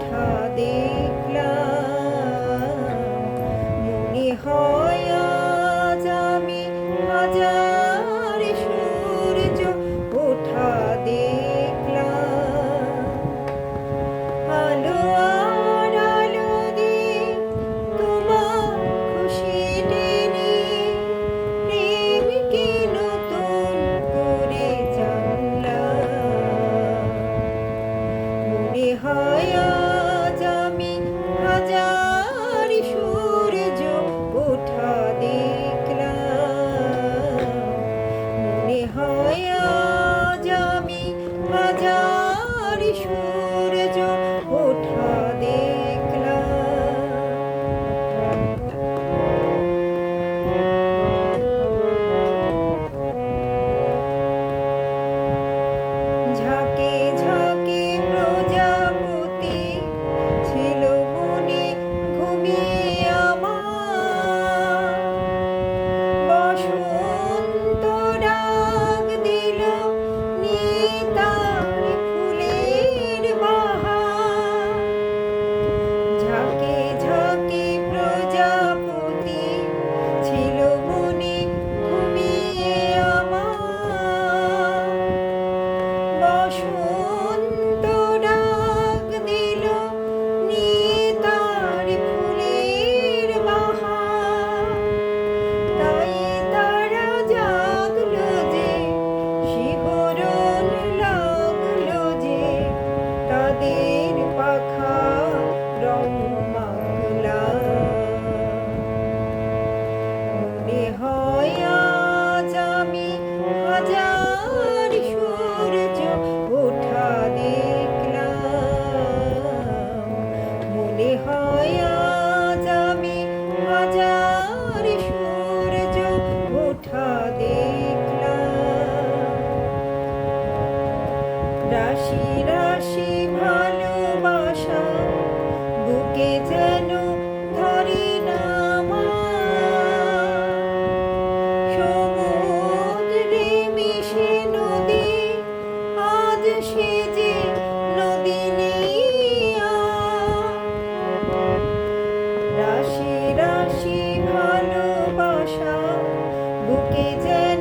time. Yeah. রাশি ভালোবাসা বুকে যেন